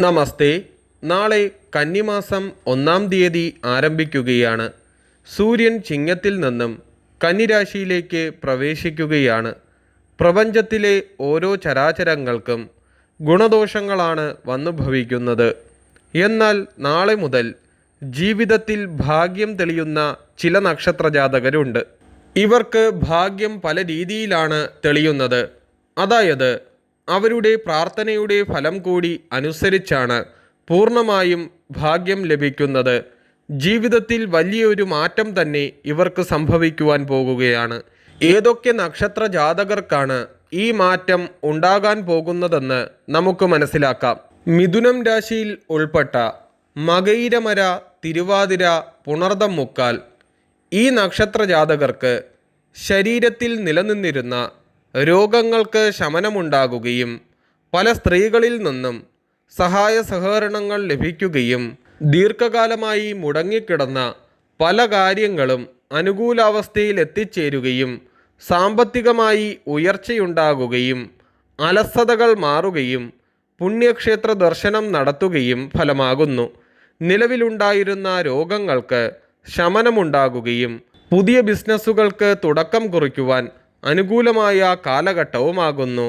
നമസ്തേ. നാളെ കന്നിമാസം ഒന്നാം തീയതി ആരംഭിക്കുകയാണ്. സൂര്യൻ ചിങ്ങത്തിൽ നിന്നും കന്നിരാശിയിലേക്ക് പ്രവേശിക്കുകയാണ്. പ്രപഞ്ചത്തിലെ ഓരോ ചരാചരങ്ങൾക്കും ഗുണദോഷങ്ങളാണ് വന്നു ഭവിക്കുന്നത് എന്നാൽ നാളെ മുതൽ ജീവിതത്തിൽ ഭാഗ്യം തെളിയുന്ന ചില നക്ഷത്രജാതകരുണ്ട്. ഇവർക്ക് ഭാഗ്യം പല രീതിയിലാണ് തെളിയുന്നത്. അതായത് അവരുടെ പ്രാർത്ഥനയുടെ ഫലം കൂടി അനുസരിച്ചാണ് പൂർണമായും ഭാഗ്യം ലഭിക്കുന്നത്. ജീവിതത്തിൽ വലിയൊരു മാറ്റം തന്നെ ഇവർക്ക് സംഭവിക്കുവാൻ പോകുകയാണ്. ഏതൊക്കെ നക്ഷത്ര ജാതകർക്കാണ് ഈ മാറ്റം ഉണ്ടാകാൻ പോകുന്നതെന്ന് നമുക്ക് മനസ്സിലാക്കാം. മിഥുനം രാശിയിൽ ഉൾപ്പെട്ട മകയിരമര തിരുവാതിര പുണർദം മുക്കാൽ ഈ നക്ഷത്ര ജാതകർക്ക് ശരീരത്തിൽ നിലനിന്നിരുന്ന രോഗങ്ങൾക്ക് ശമനമുണ്ടാകുകയും പല സ്ത്രീകളിൽ നിന്നും സഹായ സഹകരണങ്ങൾ ലഭിക്കുകയും ദീർഘകാലമായി മുടങ്ങിക്കിടന്ന പല കാര്യങ്ങളും അനുകൂലാവസ്ഥയിൽ എത്തിച്ചേരുകയും സാമ്പത്തികമായി ഉയർച്ചയുണ്ടാകുകയും അലസതകൾ മാറുകയും പുണ്യക്ഷേത്ര ദർശനം നടത്തുകയും ഫലമാകുന്നു. നിലവിലുണ്ടായിരുന്ന രോഗങ്ങൾക്ക് ശമനമുണ്ടാകുകയും പുതിയ ബിസിനസ്സുകൾക്ക് തുടക്കം കുറിക്കുവാൻ അനുകൂലമായ കാലഘട്ടവുമാകുന്നു.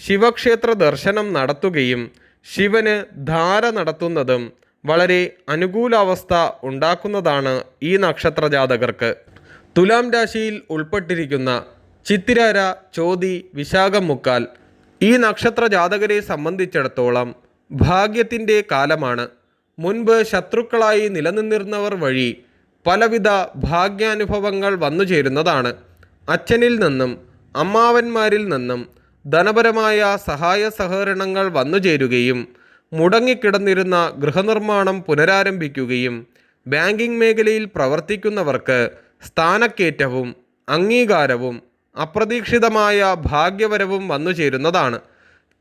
ശിവക്ഷേത്ര ദർശനം നടത്തുകയും ശിവന് ധാര നടത്തുന്നതും വളരെ അനുകൂലാവസ്ഥ ഉണ്ടാക്കുന്നതാണ് ഈ നക്ഷത്ര ജാതകർക്ക് തുലാം രാശിയിൽ ഉൾപ്പെട്ടിരിക്കുന്ന ചിത്തിരാര ചോതി വിശാഖം മുക്കാൽ ഈ നക്ഷത്ര ജാതകരെ സംബന്ധിച്ചിടത്തോളം ഭാഗ്യത്തിന്റെ കാലമാണ്. മുൻപ് ശത്രുക്കളായി നിലനിന്നിരുന്നവർ വഴി പലവിധ ഭാഗ്യാനുഭവങ്ങൾ വന്നു ചേരുന്നതാണ് അച്ഛനിൽ നിന്നും അമ്മാവന്മാരിൽ നിന്നും ധനപരമായ സഹായ സഹകരണങ്ങൾ വന്നു ചേരുകയും മുടങ്ങിക്കിടന്നിരുന്ന ഗൃഹനിർമ്മാണം പുനരാരംഭിക്കുകയും ബാങ്കിംഗ് മേഖലയിൽ പ്രവർത്തിക്കുന്നവർക്ക് സ്ഥാനക്കയറ്റവും അംഗീകാരവും അപ്രതീക്ഷിതമായ ഭാഗ്യവരവും വന്നു ചേരുന്നതാണ്.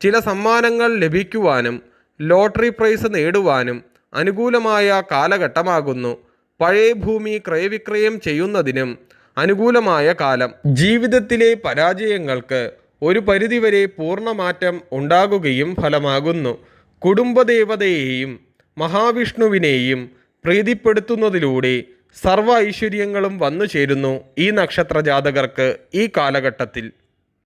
ചില സമ്മാനങ്ങൾ ലഭിക്കുവാനും ലോട്ടറി പ്രൈസ് നേടുവാനും അനുകൂലമായ കാലഘട്ടമാകുന്നു. പഴയ ഭൂമി ക്രയവിക്രയം ചെയ്യുന്നതിനും അനുകൂലമായ കാലം. ജീവിതത്തിലെ പരാജയങ്ങൾക്ക് ഒരു പരിധിവരെ പൂർണമാറ്റം ഉണ്ടാകുകയും ഫലമാകുന്നു. കുടുംബദേവതയെയും മഹാവിഷ്ണുവിനെയും പ്രീതിപ്പെടുത്തുന്നതിലൂടെ സർവ ഐശ്വര്യങ്ങളും വന്നു ചേരുന്നു ഈ നക്ഷത്ര ജാതകർക്ക് ഈ കാലഘട്ടത്തിൽ.